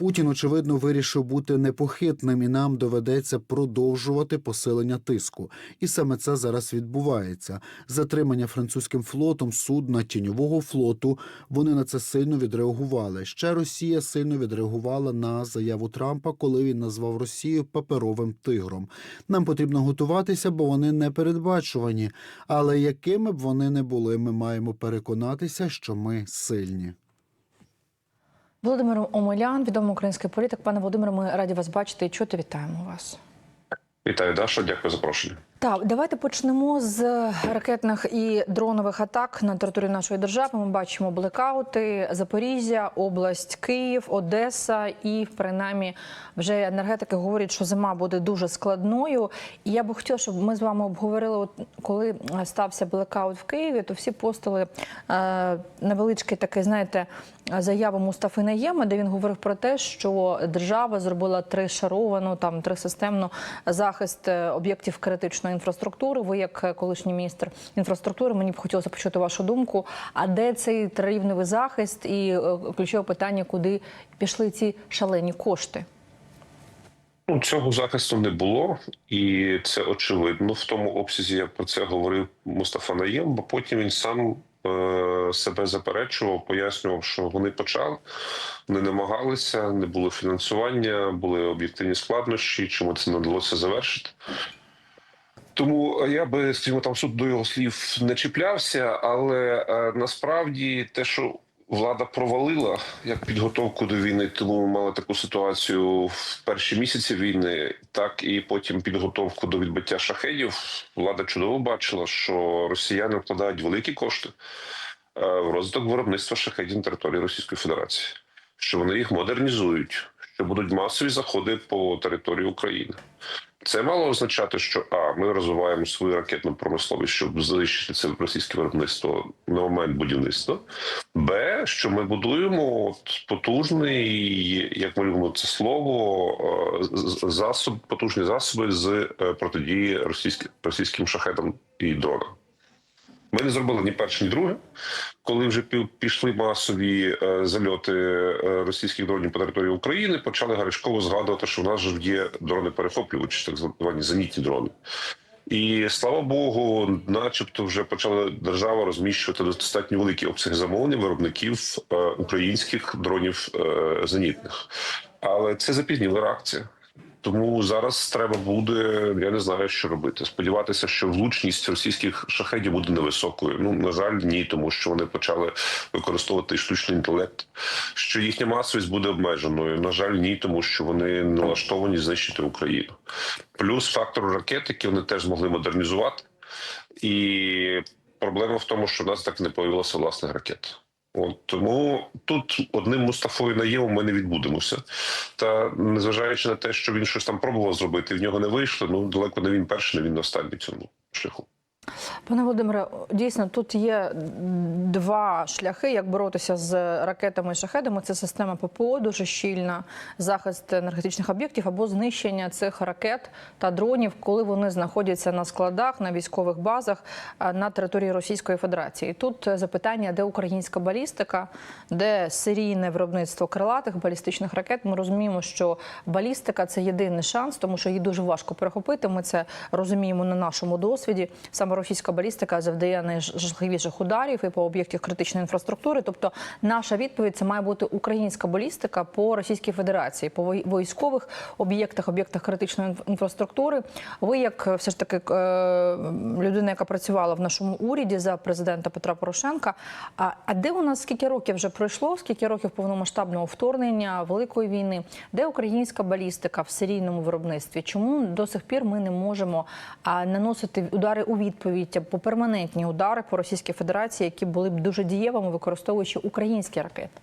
Путін очевидно вирішив бути непохитним, і нам доведеться продовжувати посилення тиску. І саме це зараз відбувається. Затримання французьким флотом судна тіньового флоту. Вони на це сильно відреагували. Ще Росія сильно відреагувала на заяву Трампа, коли він назвав Росію паперовим тигром. Нам потрібно готуватися, бо вони не передбачувані. Але якими б вони не були, ми маємо переконатися, що ми сильні. Володимир Омелян, відомий український політик. Пане Володимире, ми раді вас бачити чути. Вітаємо вас. Вітаю, Даша. Дякую за запрошення. Так, давайте почнемо з ракетних і дронових атак на території нашої держави. Ми бачимо блекаути Запоріжжя, область Київ, Одеса, і принаймні вже енергетики говорять, що зима буде дуже складною. І я би хотіла, щоб ми з вами обговорили, от коли стався блекаут в Києві, то всі постили е, невеличкий такий, знаєте, заяву Мустафи Наєма, де він говорив про те, що держава зробила тришаровану, там трисистемну захист е, об'єктів критичної інфраструктури. Ви, як е, колишній міністр інфраструктури, мені б хотілося почути вашу думку. А де цей трирівневий захист і е, ключове питання, куди пішли ці шалені кошти? Ну, цього захисту не було, і це очевидно. В тому обсязі я про це говорив Мустафа Наєм, бо потім він сам е, себе заперечував, пояснював, що вони почали, вони намагалися, не було фінансування, були об'єктивні складнощі, чому це не вдалося завершити. Тому я би, скажімо, там суд до його слів не чіплявся, але е, насправді те, що влада провалила як підготовку до війни, тому ми мали таку ситуацію в перші місяці війни, так і потім підготовку до відбиття шахедів. Влада чудово бачила, що росіяни вкладають великі кошти е, в розвиток виробництва шахедів на території Російської Федерації, що вони їх модернізують, будуть масові заходи по території України. Це мало означати, що а ми розвиваємо свою ракетну промисловість, щоб знищити це російське виробництво на момент будівництва. Б, що ми будуємо от потужний, як ми любимо це слово, е, засоб, потужні засоби з е, протидії російським російським шахетам і дронам. Ми не зробили ні перше, ні друге. Коли вже пі- пішли масові е, зальоти е, російських дронів по території України, почали гарячково згадувати, що в нас же є дрони перехоплювачі, так звані зенітні дрони. І слава Богу, начебто, вже почала держава розміщувати достатньо великі обсяги замовлення виробників е, українських дронів зенітних. Але це запізніла реакція. Тому зараз треба буде, я не знаю, що робити. Сподіватися, що влучність російських шахедів буде невисокою. Ну на жаль, ні, тому що вони почали використовувати штучний інтелект. Що їхня масовість буде обмеженою. На жаль, ні, тому що вони налаштовані знищити Україну. Плюс фактор ракет, які вони теж змогли модернізувати, і проблема в тому, що в нас так не появилося власних ракет. От тому тут одним Мустафою Наємом ми не відбудемося. Та незважаючи на те, що він щось там пробував зробити, в нього не вийшло. Ну далеко не він перший, не він останній цьому шляху. Пане Володимире, дійсно тут є два шляхи, як боротися з ракетами і шахедами. Це система ППО, дуже щільна, захист енергетичних об'єктів або знищення цих ракет та дронів, коли вони знаходяться на складах, на військових базах на території Російської Федерації. Тут запитання, де українська балістика, де серійне виробництво крилатих балістичних ракет. Ми розуміємо, що балістика це єдиний шанс, тому що її дуже важко перехопити. Ми це розуміємо на нашому досвіді. Саме російська балістика завдає найжахливіших ударів і по об'єктах критичної інфраструктури. Тобто, наша відповідь це має бути українська балістика по Російській Федерації, по військових об'єктах, об'єктах критичної інфраструктури. Ви, як е, все ж таки е, людина, яка працювала в нашому уряді за президента Петра Порошенка. А, де у нас скільки років вже пройшло? Скільки років повномасштабного вторгнення великої війни? Де українська балістика в серійному виробництві? Чому до сих пір ми не можемо наносити удари у відповідь по перманентні удари по Російській Федерації, які були б дуже дієвими, використовуючи українські ракети?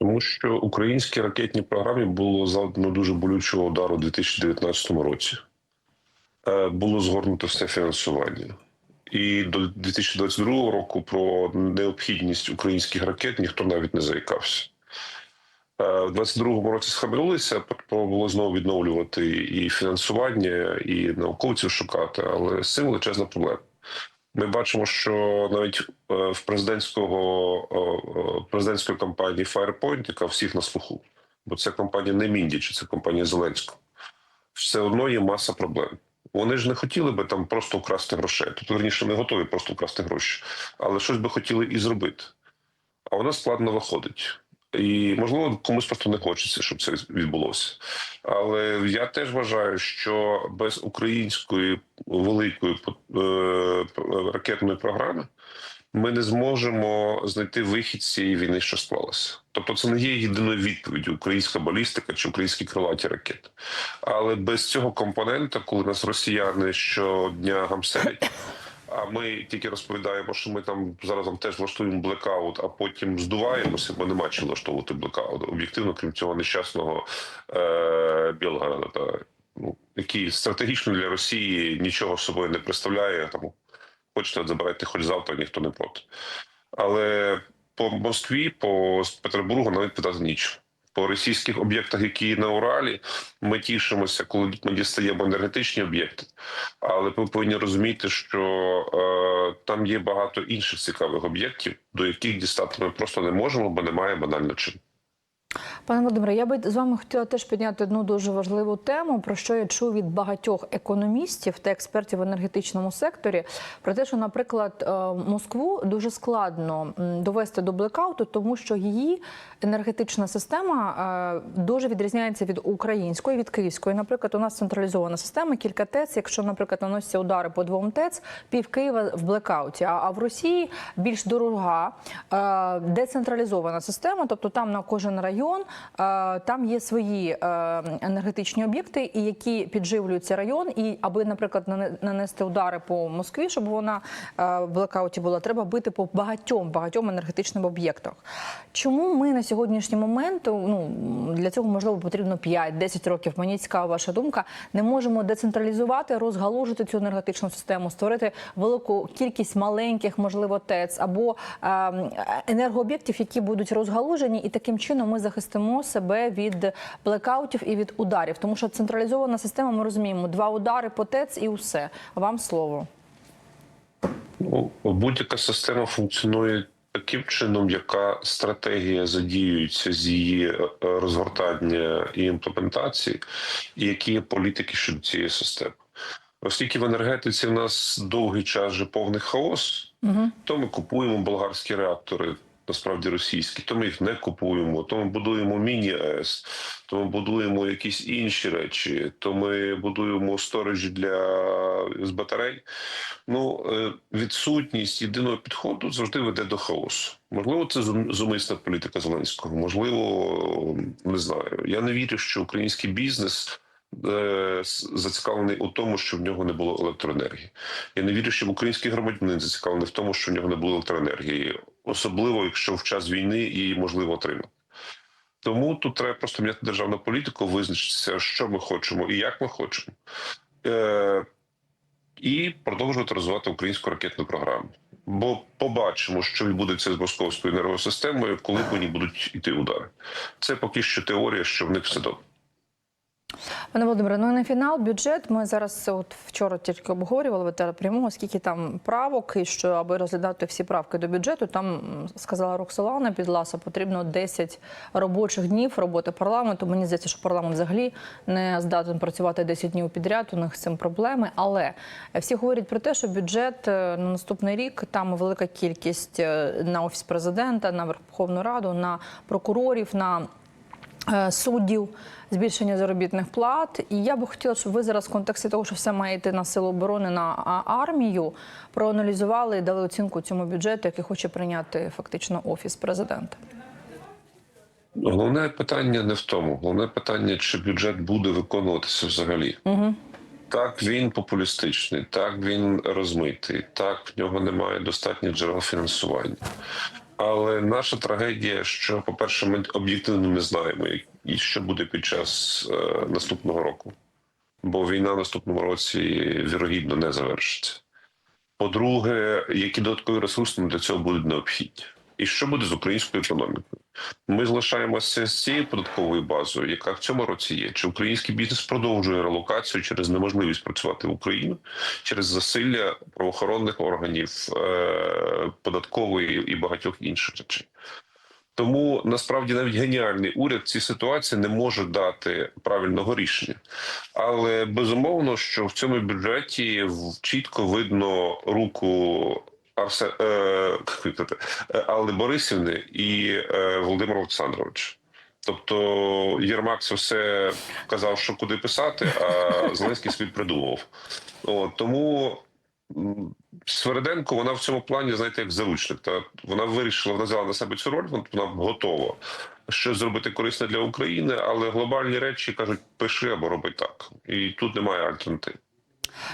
Тому що українській ракетній програмі було завдано дуже болючого удару у 2019 році. Е, Було згорнуто все фінансування. І до 2022 року про необхідність українських ракет ніхто навіть не заїкався. Е, В 22-му році схаменулися, було знову відновлювати і фінансування, і науковців шукати, але з цим величезна проблема. Ми бачимо, що навіть е, в президентського президентської кампанії Firepoint, яка всіх на слуху, бо це компанія не Міндіча, це компанія Зеленського. Все одно є маса проблем. Вони ж не хотіли би там просто вкрасти грошей. Тобто, верніше, не готові просто вкрасти гроші, але щось би хотіли і зробити. А воно складно виходить. І можливо комусь просто не хочеться, щоб це відбулося. Але я теж вважаю, що без української великої е, ракетної програми ми не зможемо знайти вихід з цієї війни, що склалася. Тобто, це не є єдиною відповіддю українська балістика чи українські крилаті ракети. Але без цього компонента, коли нас росіяни щодня гамселять. А ми тільки розповідаємо, що ми там зараз теж влаштуємо блекаут, а потім здуваємося, бо нема чим влаштовувати блекаут. Об'єктивно, крім цього нещасного е- Білгорода, та, ну, який стратегічно для Росії нічого собою не представляє. Там хочете забирайте хоч завтра, ніхто не проти. Але по Москві, по Петербургу навіть питати нічого. По російських об'єктах, які на Уралі, ми тішимося, коли ми дістаємо енергетичні об'єкти. Але ми повинні розуміти, що е, там є багато інших цікавих об'єктів, до яких дістати ми просто не можемо, бо немає банально чим. Пане Володимире, я би з вами хотіла теж підняти одну дуже важливу тему, про що я чув від багатьох економістів та експертів в енергетичному секторі. Про те, що, наприклад, е, Москву дуже складно довести до блекауту, тому що її енергетична система е, дуже відрізняється від української, від київської. Наприклад, у нас централізована система, кілька ТЕЦ. Якщо, наприклад, наносяться удари по двом ТЕЦ, пів Києва в блекауті. А в Росії більш дорога е, децентралізована система, тобто там на кожен район там є свої е, енергетичні об'єкти, і які підживлюють цей район. І аби, наприклад, нане- нанести удари по Москві, щоб вона е, в блекауті була, треба бити по багатьом багатьом енергетичним об'єктам. Чому ми на сьогоднішній момент ну для цього можливо потрібно 5-10 років? Мені цікава ваша думка. Не можемо децентралізувати, розгалужити цю енергетичну систему, створити велику кількість маленьких, можливо, ТЕЦ або е, енергооб'єктів, які будуть розгалужені, і таким чином ми захистимо себе від блекаутів і від ударів. Тому що централізована система, ми розуміємо, два удари по ТЕЦ і все. Вам слово. Ну, будь-яка система функціонує таким чином, яка стратегія задіюється з її е, розгортання і імплементації, і які є політики щодо цієї системи. Оскільки в енергетиці в нас довгий час вже повний хаос, Угу. то ми купуємо болгарські реактори, насправді російські, то ми їх не купуємо, то ми будуємо міні-АЕС, то ми будуємо якісь інші речі, то ми будуємо сторожі для з батарей. Ну, е, відсутність єдиного підходу завжди веде до хаосу. Можливо, це зум- зумисна політика Зеленського. Можливо, не знаю. Я не вірю, що український бізнес. е, Зацікавлений у тому, що в нього не було електроенергії. Я не вірю, що український громадянин зацікавлений в тому, що в нього не було електроенергії, особливо якщо в час війни її можливо отримати. Тому тут треба просто міняти державну політику, визначитися, що ми хочемо і як ми хочемо, е- і продовжувати розвивати українську ракетну програму. Бо побачимо, що відбудеться з московською енергосистемою, коли по ній будуть йти удари. Це поки що теорія, що в них все добре. Пане Володимире, ну і на фінал бюджет. Ми зараз от вчора тільки обговорювали в телепрямого, скільки там правок, і що аби розглядати всі правки до бюджету, там сказала Роксолана Підласа, потрібно 10 робочих днів роботи парламенту. Мені здається, що парламент взагалі не здатен працювати 10 днів підряд. У них з цим проблеми. Але всі говорять про те, що бюджет е, на наступний рік там велика кількість е, на офіс президента, на Верховну Раду, на прокурорів, на суддів, збільшення заробітних плат. І я би хотіла, щоб ви зараз в контексті того, що все має йти на силу оборони на армію, проаналізували і дали оцінку цьому бюджету, який хоче прийняти фактично офіс президента. Головне питання не в тому. Головне питання, чи бюджет буде виконуватися взагалі. Угу. Так, він популістичний, так він розмитий, так в нього немає достатньо джерел фінансування. Але наша трагедія, що, по-перше, ми об'єктивно не знаємо, і що буде під час е, наступного року. Бо війна наступному році вірогідно не завершиться. По-друге, які додаткові ресурси для цього будуть необхідні? І що буде з українською економікою? Ми залишаємося з цією податковою базою, яка в цьому році є. Чи український бізнес продовжує релокацію через неможливість працювати в Україну, через засилля правоохоронних органів, е, податкової і багатьох інших речей? Тому насправді навіть геніальний уряд цій ситуації не може дати правильного рішення. Але безумовно, що в цьому бюджеті чітко видно руку Арсе е, Алли Борисівни і е, Володимира Олександровича. Тобто Єрмак це все казав, що куди писати, а Зеленський собі придумав. От, тому м, Свериденко, вона в цьому плані, знаєте, як заручник. Та вона вирішила, вона взяла на себе цю роль, вона- вона готова щось зробити корисне для України, але глобальні речі кажуть: пиши або роби так, і тут немає альтернатив.